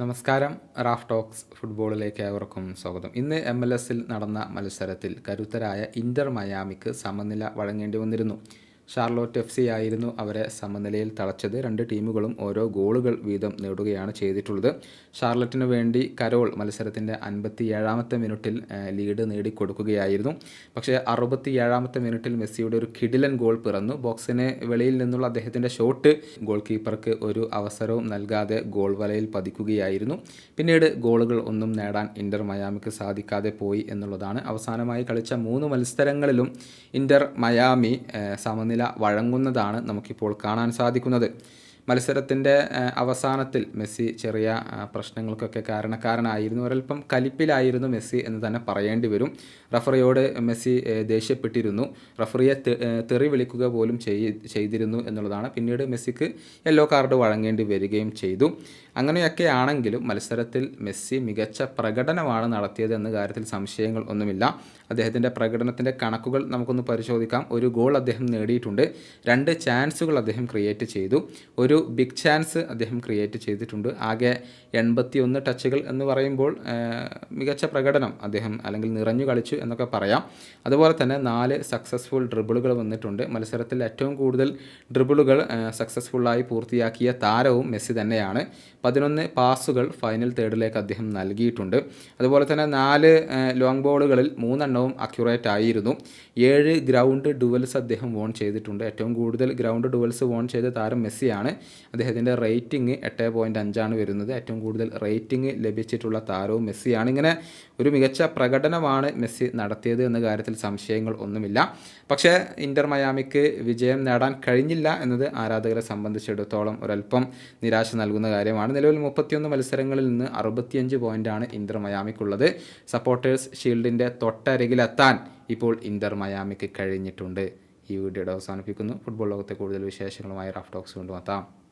നമസ്കാരം. Raf talks ഫുട്ബോളിലേക്ക് ഏവർക്കും സ്വാഗതം. ഇന്ന് എം എൽ എസിൽ നടന്ന മത്സരത്തിൽ കരുത്തരായ ഇന്റർ മയാമിക്ക് സമനില വഴങ്ങേണ്ടി വന്നിരുന്നു. ഷാർലോട്ട് എഫ് സി ആയിരുന്നു അവരെ സമനിലയിൽ തളച്ചത്. രണ്ട് ടീമുകളും ഓരോ ഗോളുകൾ വീതം നേടുകയാണ് ചെയ്തിട്ടുള്ളത്. ഷാർലറ്റിനു വേണ്ടി കരോൾ മത്സരത്തിന്റെ അൻപത്തി ഏഴാമത്തെ മിനിറ്റിൽ ലീഡ് നേടിക്കൊടുക്കുകയായിരുന്നു. പക്ഷേ അറുപത്തി ഏഴാമത്തെ മിനിറ്റിൽ മെസ്സിയുടെ ഒരു കിടിലൻ ഗോൾ പിറന്നു. ബോക്സിന് വെളിയിൽ നിന്നുള്ള അദ്ദേഹത്തിന്റെ ഷോട്ട് ഗോൾ കീപ്പർക്ക് ഒരു അവസരവും നൽകാതെ ഗോൾ വലയിൽ പതിക്കുകയായിരുന്നു. പിന്നീട് ഗോളുകൾ ഒന്നും നേടാൻ ഇന്റർ മയാമിക്ക് സാധിക്കാതെ പോയി എന്നുള്ളതാണ്. അവസാനമായി കളിച്ച മൂന്ന് മത്സരങ്ങളിലും ഇന്റർ മയാമി ആ, സമനില വഴങ്ങുന്നതാണ് നമുക്കിപ്പോൾ കാണാൻ സാധിക്കുന്നത്. മത്സരത്തിന്റെ അവസാനത്തിൽ മെസ്സി ചെറിയ പ്രശ്നങ്ങൾക്കൊക്കെ കാരണക്കാരനായിരുന്നു. ഒരൽപ്പം കലിപ്പിലായിരുന്നു മെസ്സി എന്ന് തന്നെ പറയേണ്ടി വരും. റഫറിയോട് മെസ്സി ദേഷ്യപ്പെട്ടിരുന്നു. റഫറിയെ തെറി വിളിക്കുക പോലും ചെയ് ചെയ്തിരുന്നു എന്നുള്ളതാണ്. പിന്നീട് മെസ്സിക്ക് യെല്ലോ കാർഡ് വഴങ്ങേണ്ടി വരികയും ചെയ്തു. അങ്ങനെയൊക്കെ ആണെങ്കിലും മത്സരത്തിൽ മെസ്സി മികച്ച പ്രകടനമാണ് നടത്തിയത് എന്ന കാര്യത്തിൽ സംശയങ്ങൾ ഒന്നുമില്ല. അദ്ദേഹത്തിന്റെ പ്രകടനത്തിന്റെ കണക്കുകൾ നമുക്കൊന്ന് പരിശോധിക്കാം. ഒരു ഗോൾ അദ്ദേഹം നേടിയിട്ടുണ്ട്. രണ്ട് ചാൻസുകൾ അദ്ദേഹം ക്രിയേറ്റ് ചെയ്തു. ഒരു ബിഗ് ചാൻസ് അദ്ദേഹം ക്രിയേറ്റ് ചെയ്തിട്ടുണ്ട്. ആകെ എൺപത്തി ഒന്ന് ടച്ചുകൾ എന്ന് പറയുമ്പോൾ മികച്ച പ്രകടനം അദ്ദേഹം അല്ലെങ്കിൽ നിറഞ്ഞു കളിച്ചു എന്നൊക്കെ പറയാം. അതുപോലെ തന്നെ നാല് സക്സസ്ഫുൾ ഡ്രിബിളുകൾ വന്നിട്ടുണ്ട്. മത്സരത്തിൽ ഏറ്റവും കൂടുതൽ ഡ്രിബിളുകൾ സക്സസ്ഫുള്ളായി പൂർത്തിയാക്കിയ താരവും മെസ്സി തന്നെയാണ്. പതിനൊന്ന് പാസുകൾ ഫൈനൽ തേർഡിലേക്ക് അദ്ദേഹം നൽകിയിട്ടുണ്ട്. അതുപോലെ തന്നെ നാല് ലോങ് ബോളുകളിൽ മൂന്നെണ്ണവും അക്യുറേറ്റ് ആയിരുന്നു. ഏഴ് ഗ്രൗണ്ട് ഡുവൽസ് അദ്ദേഹം വോൺ ചെയ്തിട്ടുണ്ട്. ഏറ്റവും കൂടുതൽ ഗ്രൗണ്ട് ഡുവൽസ് വോൺ ചെയ്ത താരം മെസ്സിയാണ്. അദ്ദേഹത്തിന്റെ റേറ്റിംഗ് എട്ട് പോയിന്റ് അഞ്ചാണ് വരുന്നത്. ഏറ്റവും കൂടുതൽ റേറ്റിംഗ് ലഭിച്ചിട്ടുള്ള താരവും മെസ്സിയാണ്. ഇങ്ങനെ ഒരു മികച്ച പ്രകടനമാണ് മെസ്സി നടത്തിയത് എന്ന കാര്യത്തിൽ സംശയങ്ങൾ ഒന്നുമില്ല. പക്ഷേ ഇന്റർ മയാമിക്ക് വിജയം നേടാൻ കഴിഞ്ഞില്ല എന്നത് ആരാധകരെ സംബന്ധിച്ചിടത്തോളം ഒരല്പം നിരാശ നൽകുന്ന കാര്യമാണ്. നിലവിൽ മുപ്പത്തിയൊന്ന് മത്സരങ്ങളിൽ നിന്ന് അറുപത്തിയഞ്ച് പോയിന്റാണ് ഇന്റർ മയാമിക്കുള്ളത്. സപ്പോർട്ടേഴ്സ് ഷീൽഡിന്റെ തൊട്ടരികിലെത്താൻ ഇപ്പോൾ ഇന്റർ മയാമിക്ക് കഴിഞ്ഞിട്ടുണ്ട്. ഈ വീഡിയോയുടെ അവസാനിപ്പിക്കുന്നു. ഫുട്ബോൾ ലോകത്തെ കൂടുതൽ വിശേഷങ്ങളുമായി റഫ് ടോക്സ് കൊണ്ടുവെത്താം